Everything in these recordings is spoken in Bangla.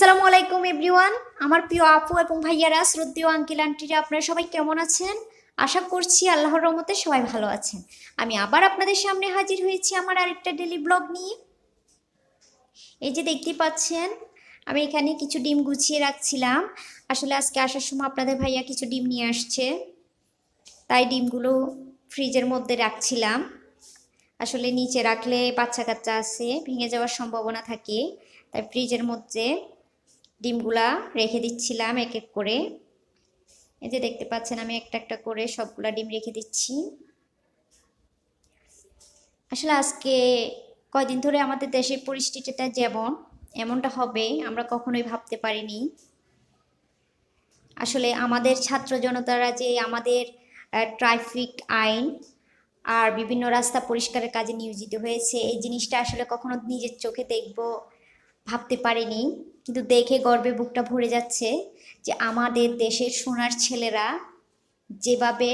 আসসালামু আলাইকুম এভরিওয়ান। আমার প্রিয় আপু এবং ভাইয়ারা, শ্রদ্ধেয় আঙ্কিল, আন্টিরা, আপনারা সবাই কেমন আছেন? আশা করছি আল্লাহর রহমতে সবাই ভালো আছেন। আমি আবার আপনাদের সামনে হাজির হয়েছি আমার আরেকটা ডেলি ব্লগ নিয়ে। এই যে দেখতে পাচ্ছেন, আমি এখানে কিছু ডিম গুছিয়ে রাখছিলাম। আসলে আজকে আসার সময় আপনাদের ভাইয়া কিছু ডিম নিয়ে আসছে। তাই ডিমগুলো ফ্রিজের মধ্যে রাখছিলাম। আসলে নিচে রাখলে বাচ্চা কাচ্চা আছে, ভেঙে যাওয়ার সম্ভাবনা থাকে। তাই ফ্রিজের মধ্যে ডিমগুলা রেখে দিচ্ছিলাম এক এক করে। এই যে দেখতে পাচ্ছেন, আমি একটা একটা করে সবগুলা ডিম রেখে দিচ্ছি। আসলে আজকে কয়দিন ধরে আমাদের দেশের পরিস্থিতিটা যেমন, এমনটা হবে, আমরা কখনোই ভাবতে পারিনি। আসলে আমাদের ছাত্র জনতারা যে আমাদের ট্রাফিক আইন আর বিভিন্ন রাস্তা পরিষ্কারের কাজে নিয়োজিত হয়েছে, এই জিনিসটা আসলে কখনো নিজের চোখে দেখব ভাবতে পারিনি, কিন্তু দেখে গর্বে বুকটা ভরে যাচ্ছে যে আমাদের দেশের সোনার ছেলেরা যেভাবে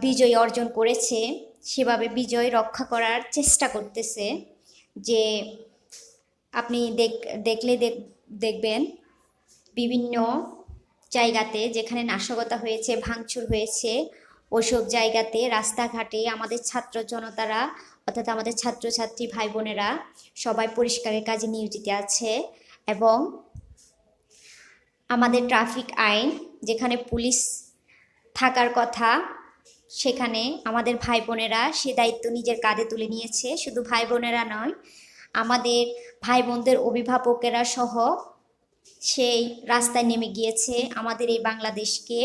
বিজয় অর্জন করেছে, সেভাবে বিজয় রক্ষা করার চেষ্টা করতেছে যে আপনি দেখ, দেখলে দেখ- দেখবেন বিভিন্ন জায়গাতে যেখানে নাশকতা হয়েছে, ভাঙচুর হয়েছে ওসব জায়গাতে রাস্তাঘাটে আমাদের ছাত্র জনতারা অর্থাৎ আমাদের ছাত্রছাত্রী ভাই বোনেরা সবাই পরিষ্কারের কাজে নিয়োজিত আছে এবং আমাদের ট্রাফিক আইন, যেখানে পুলিশ থাকার কথা, সেখানে আমাদের ভাই বোনেরা সে দায়িত্ব নিজের কাঁধে তুলে নিয়েছে। শুধু ভাই বোনেরা নয়, আমাদের ভাই বোনদের অভিভাবকেরা সহ সেই রাস্তায় নেমে গিয়েছে। আমাদের এই বাংলাদেশকে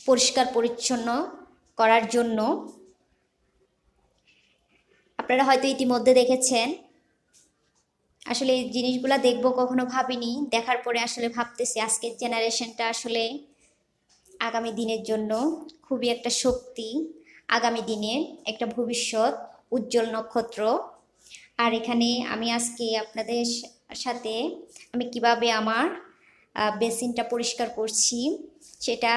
পরিষ্কার পরিচ্ছন্ন করার জন্য আপনারা হয়তো ইতিমধ্যে দেখেছেন। আসলে এই জিনিসগুলা দেখব কখনো ভাবিনি। দেখার পরে আসলে ভাবতেছি আজকের জেনারেশনটা আসলে আগামী দিনের জন্য খুবই একটা শক্তি, আগামী দিনের একটা ভবিষ্যৎ, উজ্জ্বল নক্ষত্র। আর এখানে আমি আজকে আপনাদের সাথে আমি কীভাবে আমার বেসিনটা পরিষ্কার করছি সেটা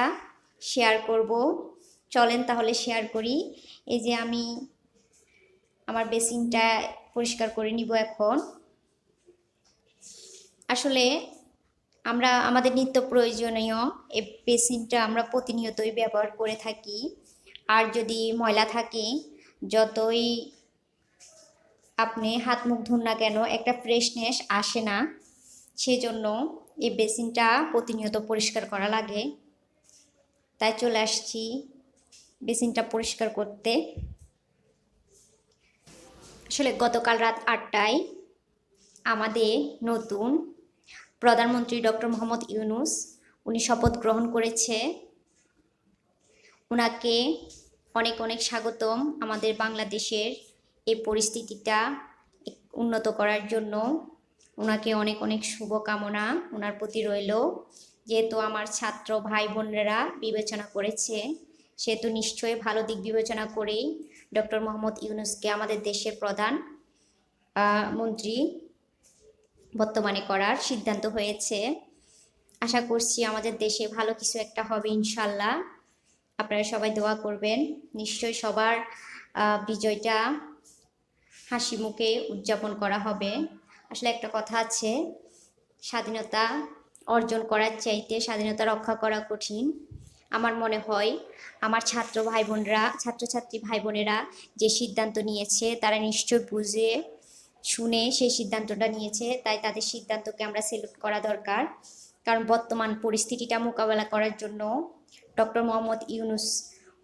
শেয়ার করব। চলেন তাহলে শেয়ার করি। এই যে আমি আমার বেসিনটা পরিষ্কার করে নিব এখন। আসলে আমরা, আমাদের নিত্য প্রয়োজনীয় এই বেসিনটা আমরা প্রতিনিয়তই ব্যবহার করে থাকি। আর যদি ময়লা থাকে, যতই আপনি হাত মুখ ধুন না কেন, একটা ফ্রেশনেস আসে না। সেজন্য এই বেসিনটা প্রতিনিয়ত পরিষ্কার করা লাগে। তাই চলে আসছি বেসিনটা পরিষ্কার করতে। আসলে গতকাল রাত আটটায় আমাদের নতুন প্রধানমন্ত্রী ডক্টর মোহাম্মদ ইউনুস, উনি শপথ গ্রহণ করেছে। ওনাকে অনেক অনেক স্বাগতম আমাদের বাংলাদেশের এই পরিস্থিতিটা উন্নত করার জন্য। ওনাকে অনেক অনেক শুভকামনা ওনার প্রতি রইল। যেহেতু আমার ছাত্র ভাই বোনেরা বিবেচনা করেছে সেহেতু নিশ্চয়ই ভালো দিক বিবেচনা করেই ডক্টর মোহাম্মদ ইউনুসকে আমাদের দেশের প্রধান মন্ত্রী বর্তমানে করার সিদ্ধান্ত হয়েছে। আশা করছি আমাদের দেশে ভালো কিছু একটা হবে ইনশাল্লাহ আপনারা সবাই দোয়া করবেন। নিশ্চয়ই সবার বিজয়টা হাসি মুখে উদযাপন করা হবে। আসলে একটা কথা আছে, স্বাধীনতা অর্জন করার চাইতে স্বাধীনতা রক্ষা করা কঠিন। আমার মনে হয় আমার ছাত্র ভাই বোনরা ছাত্রছাত্রী ভাই বোনেরা যে সিদ্ধান্ত নিয়েছে, তারা নিশ্চয় বুঝে, শুনে সেই সিদ্ধান্তটা নিয়েছে। তাই তাদের সিদ্ধান্তকে আমরা সেলুট করা দরকার। কারণ বর্তমান পরিস্থিতিটা মোকাবেলা করার জন্য ডক্টর মোহাম্মদ ইউনুস,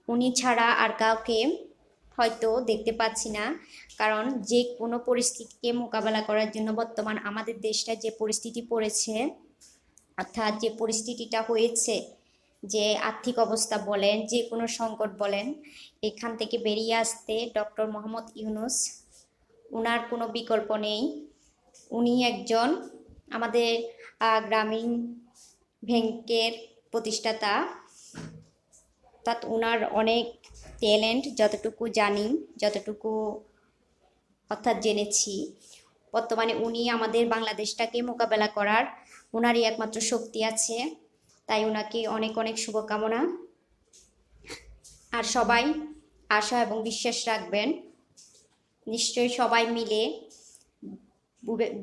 উনি ছাড়া আর কাউকে হয়তো দেখতে পাচ্ছি না। কারণ যে কোনো পরিস্থিতিকে মোকাবেলা করার জন্য বর্তমান আমাদের দেশটা যে পরিস্থিতি পড়েছে, অর্থাৎ যে পরিস্থিতিটা হয়েছে যে আর্থিক অবস্থা বলেন, যে কোনো সংকট বলেন, এখান থেকে বেরিয়ে আসতে ডক্টর মোহাম্মদ ইউনুস ওনার কোনো বিকল্প নেই। উনি একজন আমাদের গ্রামীণ ব্যাংকের প্রতিষ্ঠাতা। অর্থাৎ ওনার অনেক ট্যালেন্ট, যতটুকু জানি, যতটুকু অর্থাৎ জেনেছি। বর্তমানে উনি আমাদের বাংলাদেশটাকে মোকাবেলা করার ওনারই একমাত্র শক্তি আছে। তাই ওনাকে অনেক অনেক শুভকামনা। আর সবাই আশা এবং বিশ্বাস রাখবেন, নিশ্চয়ই সবাই মিলে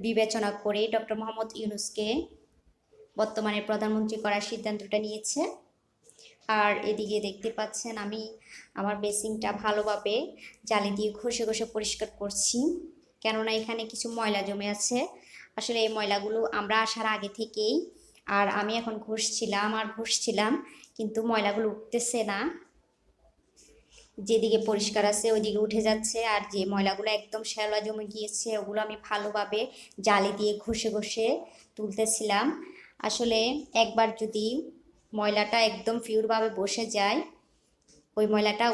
বিবেচনা করে ডক্টর মোহাম্মদ ইউনুসকে বর্তমানে প্রধানমন্ত্রী করার সিদ্ধান্তটা নিয়েছে। আর এদিকে দেখতে পাচ্ছেন আমি আমার বেসিংটা ভালোভাবে জালি দিয়ে ঘষে ঘষে পরিষ্কার করছি। কেননা এখানে কিছু ময়লা জমে আছে। আসলে এই ময়লাগুলো আমরা আসার আগে থেকেই আর আমি এখন ঘষছিলাম আর ঘষছিলাম কিন্তু ময়লাগুলো উঠতেছে না। যেদিকে পরিষ্কার আছে ওইদিকে উঠে যাচ্ছে, আর যে ময়লাগুলো একদম শ্যাওলা জমে গিয়েছে, ওগুলো আমি ভালোভাবে জালি দিয়ে ঘষে ঘষে তুলতেছিলাম। আসলে একবার যদি ময়লাটা একদম পিওরভাবে বসে যায়, ওই ময়লাটা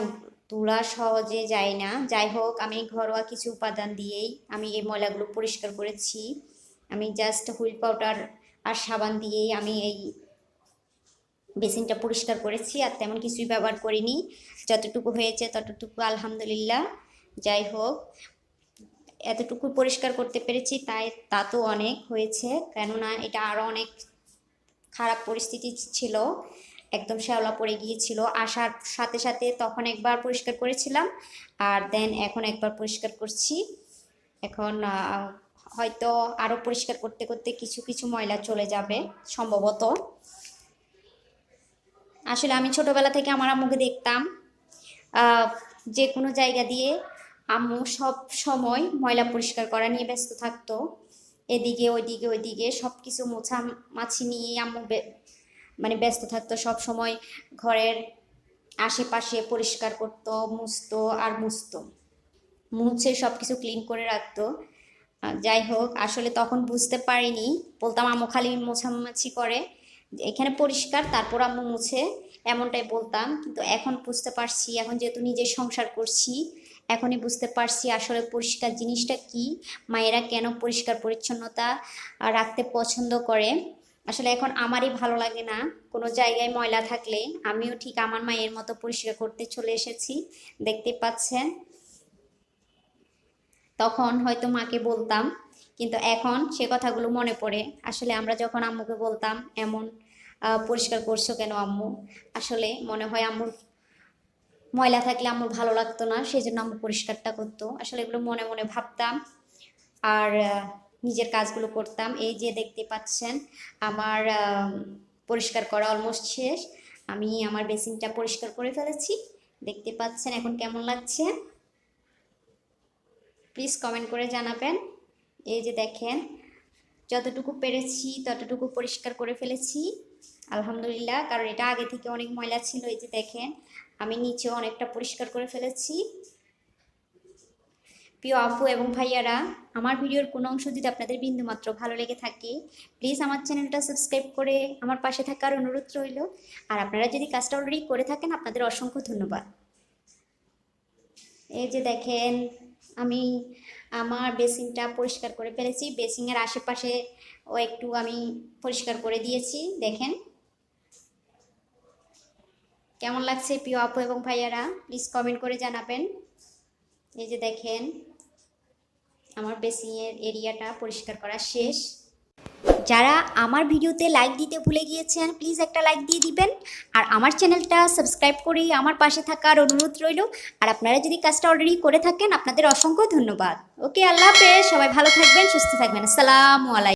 তোলা সহজে যায় না। যাই হোক, আমি ঘরোয়া কিছু উপাদান দিয়েই আমি এই ময়লাগুলো পরিষ্কার করেছি। আমি জাস্ট হুইল পাউডার আর সাবান দিয়েই আমি এই বেসিনটা পরিষ্কার করেছি আর তেমন কিছুই ব্যবহার করিনি। যতটুকু হয়েছে ততটুকু আলহামদুলিল্লাহ। যাই হোক, এতটুকু পরিষ্কার করতে পেরেছি, তাই তা তো অনেক হয়েছে। কেননা এটা আরও অনেক খারাপ পরিস্থিতি ছিল, একদম শ্যাওলা পড়ে গিয়েছিল। আসার সাথে সাথে তখন একবার পরিষ্কার করেছিলাম, আর দেন এখন একবার পরিষ্কার করছি। এখন হয়তো আরও পরিষ্কার করতে করতে কিছু কিছু ময়লা চলে যাবে, সম্ভবত। আসলে আমি ছোটবেলা থেকে আমার আম্মুকে দেখতাম যে কোনো জায়গা দিয়ে আম্মু সব সময় ময়লা পরিষ্কার করা নিয়ে ব্যস্ত থাকতো। এদিকে, ওইদিকে ওইদিকে সব কিছু মোছা মাছি নিয়ে আম্মু মানে ব্যস্ত থাকতো, সব সময় ঘরের আশেপাশে পরিষ্কার করতো, মুছতো আর মুছতো। মুছে সব কিছু ক্লিন করে রাখতো। যাই হোক, আসলে তখন বুঝতে পারিনি। বলতাম, আম্মু খালি মোছামাছি করে, এখানে পরিষ্কার, তারপর আম্মু মুছে। এমনটাই বলতাম, কিন্তু এখন বুঝতে পারছি, এখন যেহেতু নিজে সংসার করছি, এখনই বুঝতে পারছি আসলে পরিষ্কার জিনিসটা কি, মায়েরা কেন পরিষ্কার পরিচ্ছন্নতা রাখতে পছন্দ করে। আসলে এখন আমারই ভালো লাগে না, কোনো জায়গায় ময়লা থাকলে, আমিও ঠিক আমার মায়ের মতো পরিষ্কার করতে চলে এসেছি দেখতে পাচ্ছেন। তখন হয়তো মাকে বলতাম, কিন্তু এখন সে কথাগুলো মনে পড়ে। আসলে আমরা যখন আম্মুকে বলতাম, এমন পরিষ্কার করছ কেন আম্মু? আসলে মনে হয় আম্মুর ময়লা থাকলে আম্মুর ভালো লাগতো না সেই জন্য আম্মু পরিষ্কারটা করতো। আসলে এগুলো মনে মনে ভাবতাম। আর নিজের কাজগুলো করতাম। এই যে দেখতে পাচ্ছেন, আমার পরিষ্কার করা অলমোস্ট শেষ। আমি আমার বেসিনটা পরিষ্কার করে ফেলেছি। দেখতে পাচ্ছেন এখন কেমন লাগছে? প্লিজ কমেন্ট করে জানাবেন। এই যে দেখেন, যতটুকু পেরেছি ততটুকু পরিষ্কার করে ফেলেছি। আলহামদুলিল্লাহ, কারণ এটা আগে থেকে অনেক ময়লা ছিল, এই যে দেখেন, আমি নিচেও অনেকটা পরিষ্কার করে ফেলেছি। প্রিয় আপু এবং ভাইয়ারা, আমার ভিডিওর কোনো অংশ যদি আপনাদের বিন্দুমাত্র ভালো লেগে থাকে প্লিজ আমার চ্যানেলটা সাবস্ক্রাইব করে আমার পাশে থাকার অনুরোধ রইল। আর আপনারা যদি কাজটা অলরেডি করে থাকেন, আপনাদের অসংখ্য ধন্যবাদ। এই যে দেখেন আমি আমার বেসিনটা পরিষ্কার করে ফেলেছি। বেসিংয়ের আশেপাশে ও একটু আমি পরিষ্কার করে দিয়েছি, দেখেন। কেমন লাগছে প্রিয় আপু এবং ভাইয়ারা? প্লিজ কমেন্ট করে জানাবেন। এই যে দেখেন, আমার বেসিংয়ের এরিয়াটা পরিষ্কার করা শেষ। যারা আমার ভিডিওতে লাইক দিতে ভুলে গিয়েছেন প্লিজ একটা লাইক দিয়ে দিবেন। আর আমার চ্যানেলটা সাবস্ক্রাইব করেই আমার পাশে থাকার অনুরোধ রইল। আর আপনারা যদি কাজটা অলরেডি করে থাকেন, আপনাদের অসংখ্য ধন্যবাদ। ওকে আল্লাহ হাফেজ। সবাই ভালো থাকবেন, সুস্থ থাকবেন। আসসালামু আলাইকুম।